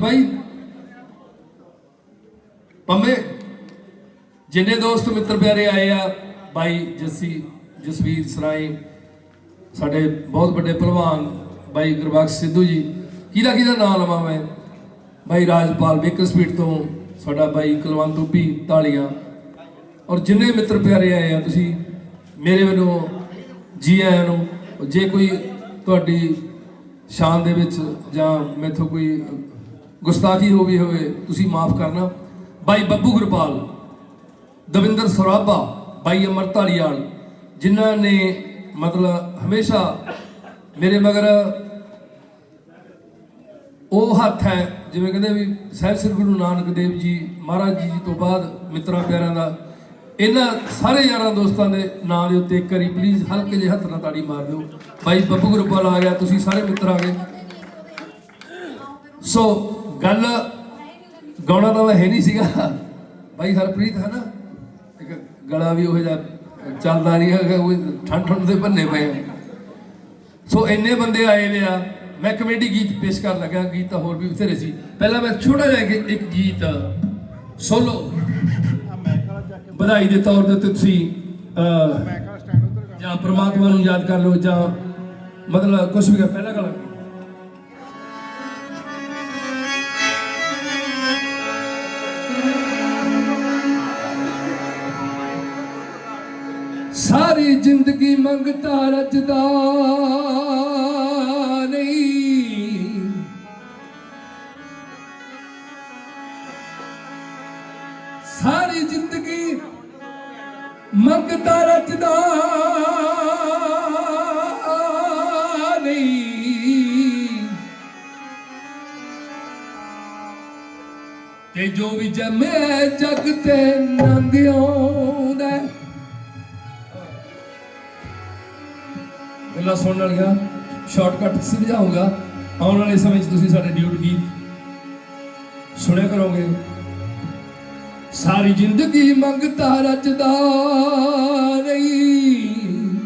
ਭਾਈ ਪੰਮੇ, ਜਿੰਨੇ ਦੋਸਤ ਮਿੱਤਰ ਪਿਆਰੇ ਆਏ ਆ, ਬਾਈ ਜੱਸੀ, ਜਸਵੀਰ ਸਰਾਈ ਸਾਡੇ ਬਹੁਤ ਵੱਡੇ ਪਹਿਲਵਾਨ ਬਾਈ ਗੁਰਬਖਸ਼ ਸਿੱਧੂ ਜੀ। ਕਿਹਦਾ ਕਿਹਦਾ ਨਾਮ ਲਵਾਂ ਮੈਂ? ਬਾਈ ਰਾਜਪਾਲ ਬੇਕਰ ਸਪੀਟ ਤੋਂ ਸਾਡਾ ਬਾਈ ਕੁਲਵੰਤ ਉਪੀ ਢਾਲੀਆਂ ਔਰ ਜਿੰਨੇ ਮਿੱਤਰ ਪਿਆਰੇ ਆਏ ਆ ਤੁਸੀਂ, ਮੇਰੇ ਵੱਲੋਂ, ਜੀ ਆਇਆਂ ਨੂੰ, ਜੇ ਕੋਈ ਤੁਹਾਡੀ ਸ਼ਾਨ ਦੇ ਵਿੱਚ ਜਾਂ ਮੈਥੋਂ ਕੋਈ ਗੁਸਤਾਖੀ ਹੋ ਗਈ ਹੋਵੇ, ਤੁਸੀਂ ਮਾਫ ਕਰਨਾ। ਬਾਈ ਬੱਬੂ ਗੁਰਪਾਲ ਦਵਿੰਦਰ ਸਰਾਭਾ, ਬਾਈ ਅਮਰ ਢਾਲੀਵਾਲ ਜਿਨ੍ਹਾਂ ਨੇ ਮਤਲਬ ਹਮੇਸ਼ਾ ਮੇਰੇ ਮਗਰ ਉਹ ਹੱਥ ਹੈ, ਜਿਵੇਂ ਕਹਿੰਦੇ ਵੀ ਸਾਹਿਬ ਸ੍ਰੀ ਗੁਰੂ ਨਾਨਕ ਦੇਵ ਜੀ, ਮਹਾਰਾਜ ਜੀ ਤੋਂ ਬਾਅਦ ਮਿੱਤਰਾਂ ਪਿਆਰਿਆਂ ਦਾ, ਇਹਨਾਂ ਸਾਰੇ ਯਾਰਾਂ ਦੋਸਤਾਂ ਦੇ ਨਾਂ ਦੇ ਉੱਤੇ ਇੱਕ ਵਾਰੀ ਪਲੀਜ਼ ਹਲਕੇ ਜਿਹੇ ਹੱਥ ਨਾਲ ਤਾੜੀ ਮਾਰ ਦਿਓ। ਬਾਈ ਬੱਬੂ ਗੁਰਪਾਲ ਆ ਗਿਆ, ਤੁਸੀਂ ਸਾਰੇ ਮਿੱਤਰ ਆ ਗਏ। ਸੋ ਗੱਲ ਗਾਉਣਾ ਤਾਂ ਮੈਂ ਹੈ ਨਹੀਂ ਸੀਗਾ। ਬਾਈ ਹਰਪ੍ਰੀਤ ਹੈ ਨਾ, ਇੱਕ ਗਲਾ ਵੀ ਉਹ ਜਿਹਾ ਚੱਲਦਾ ਨਹੀਂ ਹੈਗਾ, ਉਹ ਠੰਡ ਠੰਡ ਦੇ ਭੰਨੇ ਪਏ ਸੋ ਇੰਨੇ ਬੰਦੇ ਆਏ ਨੇ ਆ, ਮੈਂ ਕਮੇਡੀ ਗੀਤ ਪੇਸ਼ ਕਰਨ ਲੱਗਾ, ਗੀਤ ਤਾਂ ਹੋਰ ਵੀ ਬਥੇਰੇ ਸੀ। ਪਹਿਲਾਂ ਮੈਂ ਛੋਟਾ ਜਿਹਾ ਇੱਕ- ਇੱਕ ਗੀਤ ਸੋਲੋ ਵਧਾਈ ਦੇ ਤੌਰ ਦੇ ਉੱਤੇ ਤੁਸੀਂ ਜਾਂ ਪ੍ਰਮਾਤਮਾ ਨੂੰ ਯਾਦ ਕਰ ਲਓ, ਜਾਂ ਮਤਲਬ ਕੁਝ ਵੀ ਕਰ- ਪਹਿਲਾ ਗਲਾ ਸਾਰੀ ਜ਼ਿੰਦਗੀ ਮੰਗਤਾ ਰਜਦਾ ਨਹੀਂ। ਸਾਰੀ ਜ਼ਿੰਦਗੀ ਮੰਗਤਾ ਰਜਦਾ ਨਹੀਂ। ਤੇ ਜੋ ਵੀ ਜਮੇ ਜਗ ਤੇ ਨੰਗਿਆਉਂਦਾ ਗੱਲਾਂ ਸੁਣਨ ਵਾਲੀਆਂ ਸ਼ਾਰਟਕਟ ਸਮਝਾਉਂਗਾ। ਆਉਣ ਵਾਲੇ ਸਮੇਂ 'ਚ ਤੁਸੀਂ ਸਾਡੇ ਡਿਊਟ ਗੀਤ ਸੁਣਿਆ ਕਰੋਗੇ। ਸਾਰੀ ਜ਼ਿੰਦਗੀ ਮੰਗਤਾ ਰਚਦਾ ਨਹੀਂ।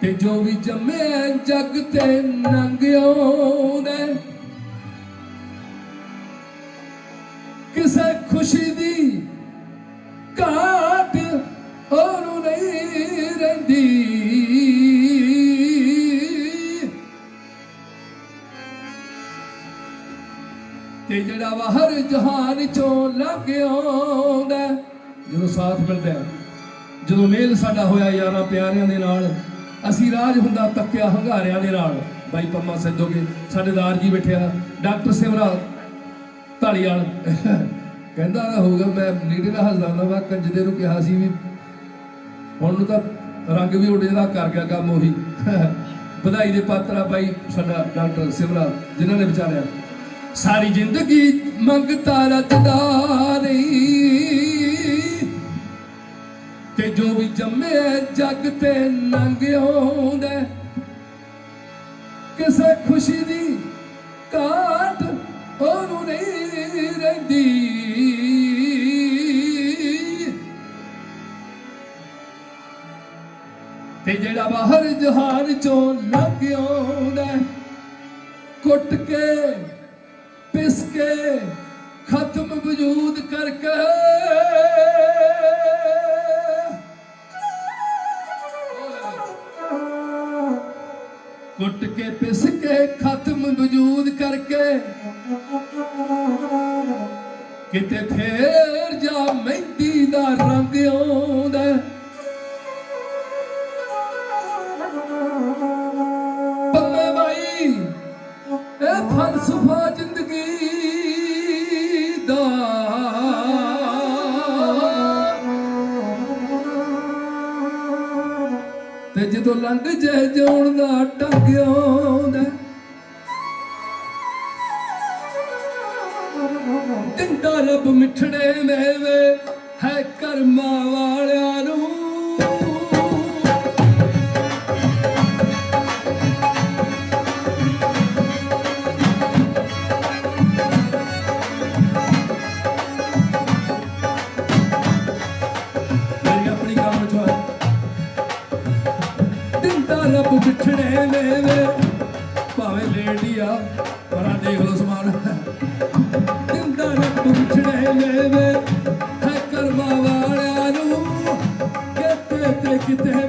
ਤੇ ਜੋ ਵੀ ਜੰਮਿਆ ਜਗ ਤੇ ਨੰਗਿਆਉਂਦਾ ਕਿਸੇ ਖੁਸ਼ੀ ਦੀ ਤੇ ਜਿਹੜਾ ਵਾ ਹਰ ਜਹਾਨ ਚੋਂ ਲੰਘ ਆਉਂਦਾ ਜਦੋਂ ਸਾਥ ਮਿਲਦਾ ਜਦੋਂ ਮੇਲ ਸਾਡਾ ਹੋਇਆ ਯਾਰਾਂ ਪਿਆਰਿਆਂ ਦੇ ਨਾਲ, ਅਸੀਂ ਰਾਜ ਹੁੰਦਾ ਤੱਕਿਆ ਹੰਗਾਰਿਆਂ ਦੇ ਨਾਲ। ਬਾਈ ਪੰਮਾ ਸਿੱਧੋਗੇ ਸਾਡੇ ਦਾਰ ਜੀ ਬੈਠਿਆ ਡਾਕਟਰ ਸਿਮਰਾ ਢਾਲੀਵਾਲ ਕਹਿੰਦਾ ਨਾ ਹੋਊਗਾ, ਮੈਂ ਨੀੜੇ ਨਾਲ ਹੱਸਦਾ ਹੁੰਦਾ ਮੈਂ ਕੰਜਦੇ ਨੂੰ ਕਿਹਾ ਸੀ ਵੀ ਹੁਣ ਨੂੰ ਤਾਂ ਰੰਗ ਵੀ ਉੱਡ ਜਿਹੜਾ ਕਰ ਗਿਆ ਕੰਮ ਉਹੀ। ਵਧਾਈ ਦੇ ਪਾਤਰ ਆ ਬਾਈ, ਸਾਡਾ ਡਾਕਟਰ ਸਿਮਰਾ ਜਿਨ੍ਹਾਂ ਨੇ ਵਿਚਾਰਿਆ। ਸਾਰੀ ਜ਼ਿੰਦਗੀ ਮੰਗਤਾ ਰਚਦਾ ਨਹੀਂ। ਤੇ ਜੋ ਵੀ ਜੰਮੇ ਜੱਗ ਤੇ ਲੰਘ ਆਉਂਦਾ ਕਿਸੇ ਖੁਸ਼ੀ ਦੀ ਘਾਟ ਉਹਨੂੰ ਨਹੀਂ ਰਹਿੰਦੀ। ਤੇ ਜਿਹੜਾ ਬਾਹਰ ਜਹਾਨ ਚੋਂ ਲੰਘ ਆਉਂਦਾ ਕੁੱਟ ਕੇ ਕੇ ਖਤਮ ਵਜੂਦ ਕਰਕੇ ਕੁੱਟ ਕੇ ਪਿਸ ਕੇ ਖਤਮ ਵਜੂਦ ਕਰਕੇ ਕਿਤੇ ਫੇਰ ਜਾ ਮਹਿੰਦੀ ਦਾ ਰੰਗ ਆਉਂਦਾ ਹੈ। ਪੰਮੇ ਬਾਈ, ਇਹ ਫਲਸਫਾ ਜਦੋਂ ਲੰਘ ਜੇ ਜਾਣ ਦਾ ਟੰਗ ਆਉਂਦਾ ਦਿੰਦਾ ਰੱਬ ਮਿੱਠੜੇ ਮੇਵੇ ਹੈ ਕਰਮਾ ਦਿੰਦਾ ਰੱਬ ਵਿਛੜੇ ਭਾਵੇਂ ਲੇਡੀ ਆ, ਪਰ ਅੱਜ ਦੇਖ ਲਓ ਸਮਾਨ। ਦਿੰਦਾ ਰੱਬ ਵਿਛੜੇ ਮੇਵੇ ਹੈ ਕਰਮਾ ਵਾਲਿਆਂ ਨੂੰ, ਕਿਤੇ ਤੇ ਕਿਤੇ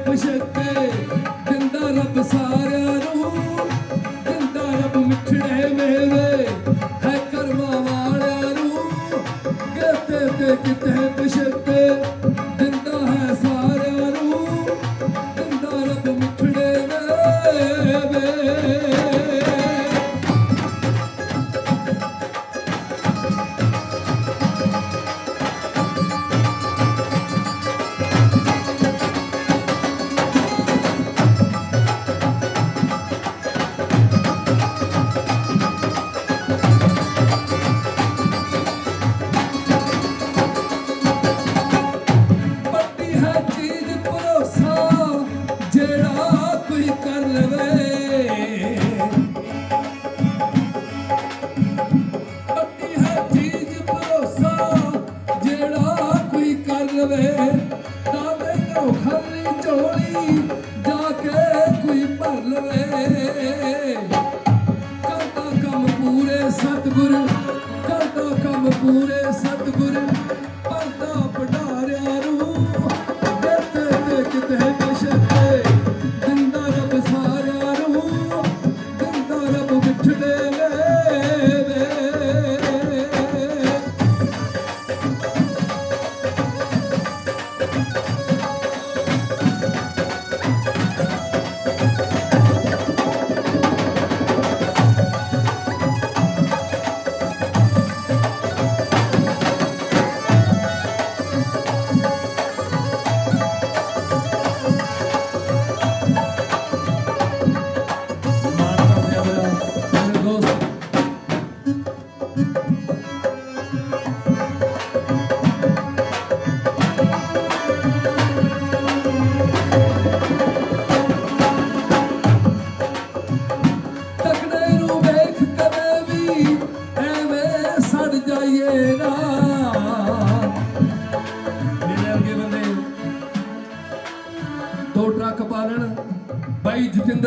ਸਤਿਗੁਰ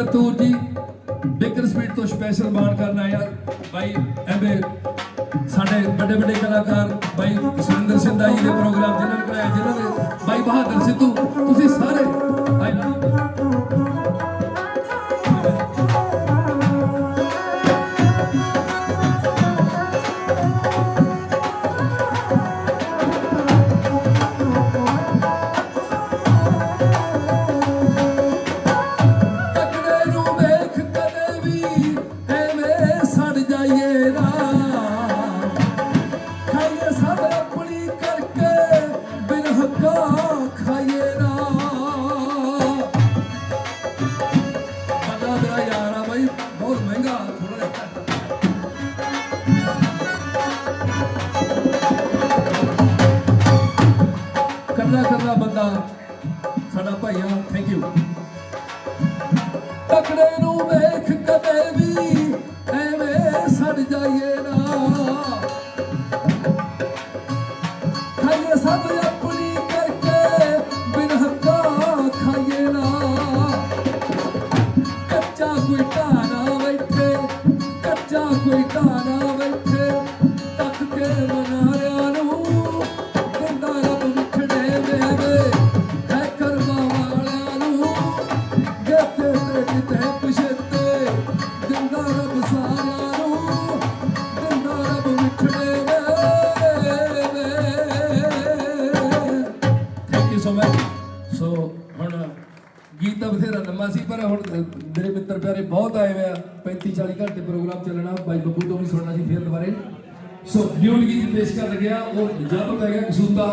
ਬਾਈ ਜੀ, ਬਿਕਰ ਸਪੀਡ ਤੋਂ ਸਪੈਸ਼ਲ ਮਾਨ ਕਰਨ ਆਇਆ ਬਾਈ, ਐਵੇਂ ਸਾਡੇ ਵੱਡੇ ਵੱਡੇ ਕਲਾਕਾਰ, ਬਾਈ ਸੁਰਿੰਦਰ ਸਿੰਧਾ ਜੀ ਦੇ ਪ੍ਰੋਗਰਾਮ ਜਿਨ੍ਹਾਂ ਨੇ ਕਰਾਇਆ, ਜਿਨ੍ਹਾਂ ਦੇ ਬਾਈ ਬਹਾਦਰ ਸਿੱਧੂ, ਤੁਸੀਂ ਸਾਰੇ ਆਈ ਲਵ ਕਰਨਾ ਕਰਨਾ ਬੰਦਾ। ਸਾਡਾ ਭਾਈਆ ਥੈਂਕ ਯੂ ਤਕੜੇ ਨੂੰ ਵੇਖ ਕਦੇ ਵੀ ਤਾਂ ਬਥੇਰਾ ਲੰਮਾ ਸੀ, ਪਰ ਹੁਣ ਮੇਰੇ ਮਿੱਤਰ ਪਿਆਰੇ ਬਹੁਤ ਆਏ ਹੋਏ ਆ। 35 40 ਘੰਟੇ ਪ੍ਰੋਗਰਾਮ ਚੱਲਣਾ, ਬਾਈ ਬੱਬੂ ਤੋਂ ਵੀ ਸੁਣਨਾ ਸੀ ਫੇਰ ਦੁਬਾਰੇ। ਸੋ ਨਿਊ ਗੀਤ ਪੇਸ਼ ਕਰ ਲੱਗਿਆ ਉਹ ਜਦ ਪੈ ਗਿਆ ਕਸੂਤਾ।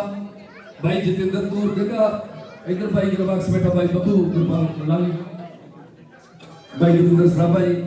ਬਾਈ ਜਤਿੰਦਰ ਤੂਰ ਗੱਗਾ। ਇਧਰ ਭਾਈ ਗਰਬਾਕਸ ਬੈਠਾ ਬਾਈ ਬੱਬੂ ਗੁਰਪਾਲ ਲਾਲੀ। ਬਾਈ ਜਤਿੰਦਰ ਸਰਾਭਾ ਜੀ